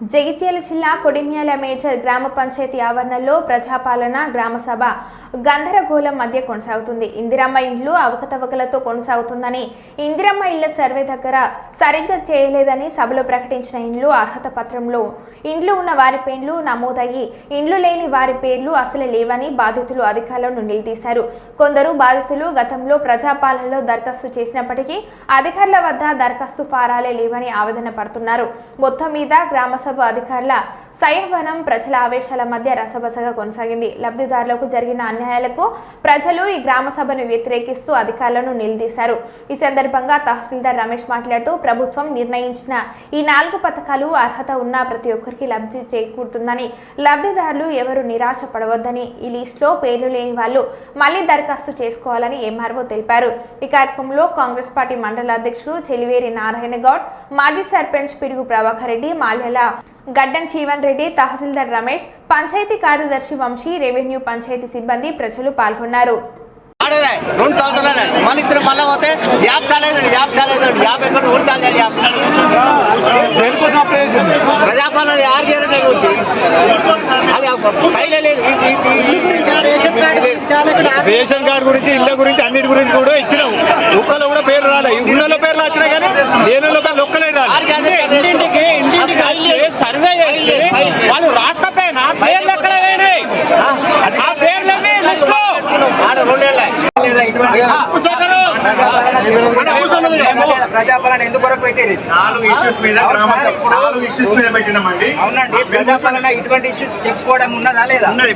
జగిత్యాల జిల్లా కొడిమ్యాల మేజర్ గ్రామ పంచాయతీ ఆవరణలో ప్రజాపాలన గ్రామసభ గందరగోళం మధ్య కొనసాగుతుంది. ఇందిరమ్మ ఇండ్లు అవకతవకలతో కొనసాగుతుందని ఇందిరమ్మ ఇళ్ళ సర్వే దగ్గర సరిగ్గా చేయలేదని సభలో ప్రకటించిన ఇండ్లు అర్హత పత్రంలో ఇండ్లు ఉన్న వారి పేర్లు నమోదయ్యి ఇండ్లు లేని వారి పేర్లు అసలు లేవని బాధితులు అధికారులను నిలదీశారు. కొందరు బాధితులు గతంలో ప్రజాపాలనలో దరఖాస్తు చేసినప్పటికీ అధికారుల వద్ద దరఖాస్తు ఫారాలే లేవని ఆవేదన పడుతున్నారు. మొత్తం మీద గ్రామ గ్రామసభ అధికారుల సైవనం ప్రజల ఆవేశాల మధ్య రసబసగా కొనసాగింది. లబ్ధిదారులకు జరిగిన అన్యాయాలకు ప్రజలు ఈ గ్రామ సభను వ్యతిరేకిస్తూ అధికారులను నిలదీశారు. ఈ సందర్భంగా తహసీల్దార్ రమేష్ మాట్లాడుతూ ప్రభుత్వం నిర్ణయించిన ఈ నాలుగు పథకాలు అర్హత ఉన్న ప్రతి ఒక్కరికి లబ్ధి చేకూరుతుందని లబ్ధిదారులు ఎవరు నిరాశ పడవద్దని ఈ లిస్టులో పేర్లు లేని వాళ్ళు మళ్ళీ దరఖాస్తు చేసుకోవాలని ఎంఆర్ఓ తెలిపారు. ఈ కార్యక్రమంలో కాంగ్రెస్ పార్టీ మండల అధ్యక్షుడు చెలివేరి నారాయణ గౌడ్ మాజీ సర్పంచ్ పిడుగు ప్రభాకర్ రెడ్డి మాల్యాల గడ్డం జీవన్ రెడ్డి తహసీల్దార్ రమేష్ పంచాయతీ కార్యదర్శి వంశీ రెవెన్యూ పంచాయతీ సిబ్బంది ప్రజలు పాల్గొన్నారు ఆడేదే రెండు సంవత్సరాలే మళ్ళీ ఇద్దరు మళ్ళీ పోతే యాప్ కాలేదండి యాప్ కాలేదండి యాప్ ఎక్కడ ఊరు కాలేదు యాప్ ప్రజాపాలన ఆరు వచ్చి అది పైలే లేదు. రేషన్ కార్డు గురించి ఇళ్ళ గురించి అన్నిటి గురించి కూడా ఇచ్చినాం ఒక్కలో కూడా పేరు రాలే ఉన్న పేర్లు వచ్చినాయి కానీ ఇంటింటికి ఇంటింటికి వచ్చి సర్వే చేసి వాళ్ళు రాసుకపోయినా పేర్లు ఎక్కడ పోయినాయి ఆ పేర్లన్నీ లిస్ట్. లో ఆడ రెండేళ్ళే. లేదా ఇటువంటి ప్రజాపాలన- ఎందుకు పెట్టేది నాలుగు ఇష్యూస్ మీద నాలుగు ఇష్యూస్ మీద పెట్టినామండి. అవునండి ప్రజాపాలన ఇటువంటి ఇష్యూస్ తెచ్చుకోవడం ఉన్నదా లేదా? ఉన్నది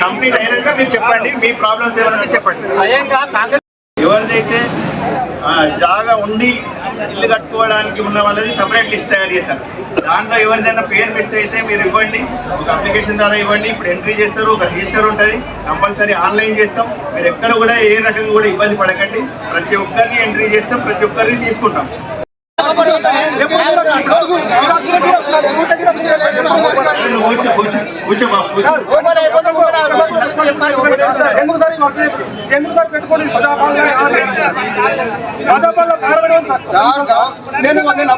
కంప్లీట్ అయినాక మీరు చెప్పండి మీ ప్రాబ్లమ్స్ ఏమైనా చెప్పండి. ఎవరిదైతే జాగా ఉండి ఇల్లు కట్టుకోవడానికి ఉన్న వాళ్ళది సపరేట్ లిస్ట్ తయారు చేశారు. దాంట్లో ఎవరిదైనా పేరు మిస్ అయితే మీరు ఇవ్వండి ఒక అప్లికేషన్ ద్వారా ఇవ్వండి ఇప్పుడు ఎంట్రీ చేస్తారు ఒక రిజిస్టర్ ఉంటుంది కంపల్సరీ ఆన్లైన్ చేస్తాం. మీరు ఎక్కడ కూడా ఏ రకంగా కూడా ఇబ్బంది పడకండి ప్రతి ఒక్కరిని ఎంట్రీ చేస్తాం ప్రతి ఒక్కరిని తీసుకుంటాం. కూర్చో, ఎందుకు సార్ ఎందుకు సార్ పెట్టుకోండి? ప్రజాపాలన కారణం సార్? నేను నేను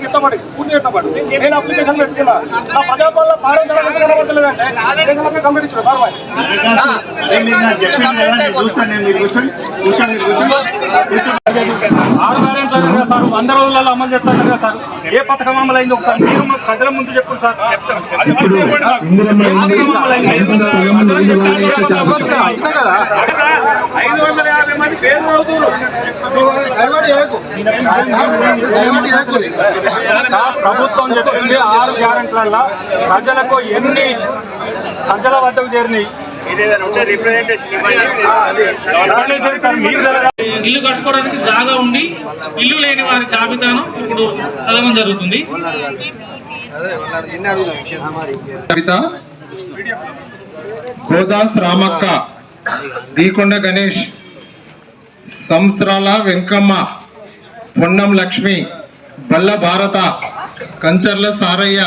ఎత్తబడి పూర్తి ఎత్తబడి నేను అప్లికేషన్ పెట్టుకున్నా. నా ప్రజాపాలన పాలన జరగదు కనబడతలేదంటే నేను కంప్లీట్ ఇచ్చిన సార్ మరి అదే చెప్పండి కదా, చూస్తాను సార్ వంద రోజులలో అమలు చేస్తారు కదా సార్ ఏ పథకం అమలు అయింది ఒకసారి మీరు మా ప్రజల ముందు చెప్పండి సార్ చెప్తాం ఐదు వందల యాభై మంది పేరు అవుతున్నారు సార్, ప్రభుత్వం చెప్పింది ఆరు గ్యారెంట్లల్లో ప్రజలకు ఎన్ని ప్రజల వద్దకు చేరినాయి ఇల్లు కట్టుకోవడానికి జాగా ఉండి ఇల్లు లేని వారి జాబితాను ఇప్పుడు చదవడం జరుగుతుంది. కవిత గోదాస్ రామక్క దీకొండ గణేష్ సంస్రాల వెంకమ్మ పొన్నం లక్ష్మి బల్ల భారత కంచర్ల సారయ్య